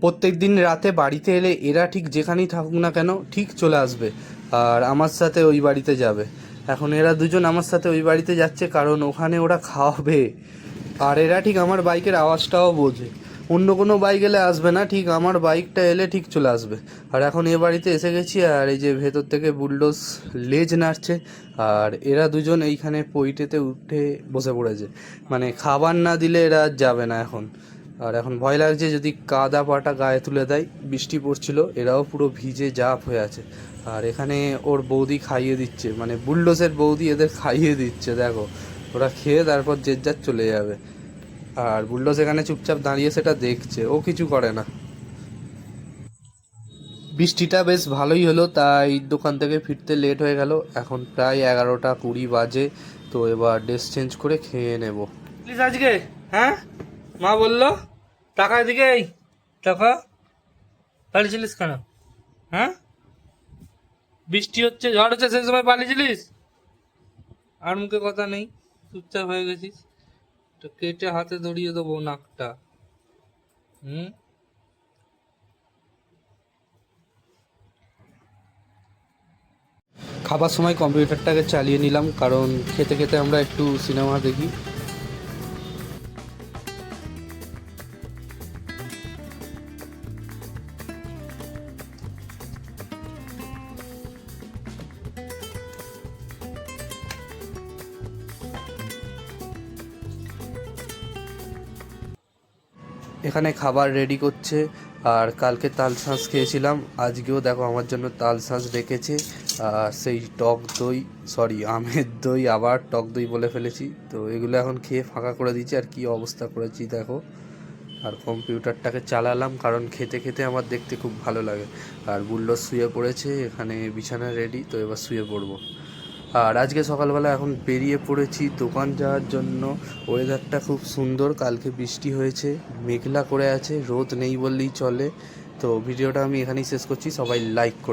প্রত্যেক দিন রাতে বাড়িতে এলে এরা ঠিক যেখানেই থাকুক না কেন ঠিক চলে আসবে আর আমার সাথে ওই বাড়িতে যাবে। এখন এরা দুজন আমার সাথে ওই বাড়িতে যাচ্ছে কারণ ওখানে ওরা খাওয়াবে। আর এরা ঠিক আমার বাইকের আওয়াজটাও বোঝে। অন্য কোনো বাইক এলে আসবে না, ঠিক আমার বাইকটা এলে ঠিক চলে আসবে। আর এখন এ বাড়িতে এসে গেছি আর এই যে ভেতর থেকে বুলডোজ লেজ নাড়ছে আর এরা দুজন এইখানে পইটেতে উঠে বসে পড়েছে। মানে খাবার না দিলে এরা যাবে না এখন। আর এখন ভয় লাগছে যদি কাদা পাটা গায়ে তুলে দেয়, বৃষ্টি পড়ছিল, এরাও পুরো ভিজে জাপ হয়ে আছে। আর এখানে ওর বৌদি খাইয়ে দিচ্ছে মানে বুলডোসের বৌদি এদের খাইয়ে দিচ্ছে, দেখো। ওরা খেয়ে তারপর যে যার চলে যাবে। আর বুলডোস এখানে চুপচাপ দাঁড়িয়ে সেটা দেখছে, ও কিছু করে না। বৃষ্টিটা বেশ ভালোই হলো, তাই দোকান থেকে ফিরতে লেট হয়ে গেল। এখন প্রায় এগারোটা কুড়ি বাজে, তো এবার ড্রেস চেঞ্জ করে খেয়ে নেব। প্লিজ আজকে হ্যাঁ? মা বলল? টাকা এদিকে টাকা। পালিয়েছিলিস কেন? হ্যাঁ? বৃষ্টি হচ্ছে, ঝড় হচ্ছে, সেই সময় পালিয়েছিলিস? আর মুখে কথা নেই, চুপচাপ হয়ে গেছিস। তো কেটে হাতে ধরিয়ে দেবো নাকটা। হুম? খাবার সময় কম্পিউটারটাকে চালিয়ে নিলাম, কারণ খেতে খেতে আমরা একটু সিনেমা দেখি। এখানে খাবার রেডি করছে। আর কালকে তাল শাঁস খেয়েছিলাম। আজকেও দেখো আমার জন্য তাল শাঁস রেখেছে। আর সেই টক দই সরি আমের দই, আবার টক দই বলে ফেলেছি। তো এগুলো এখন খেয়ে ফাঁকা করে দিচ্ছি আর কি অবস্থা করেছি দেখো। আর কম্পিউটারটাকে চালালাম, কারণ খেতে খেতে আমার দেখতে খুব ভালো লাগে। আর বুল্লো শুয়ে পড়েছে, এখানে বিছানা রেডি তো এবার শুয়ে পড়ব। আর আজকে সকালবেলা এখন বেরিয়ে পড়েছি দোকান যাওয়ার জন্য। ওয়েদারটা খুব সুন্দর, কালকে বৃষ্টি হয়েছে, মেঘলা করে আছে, রোদ নেই বললেই চলে। তো ভিডিওটা আমি এখানেই শেষ করছি, সবাই লাইক করে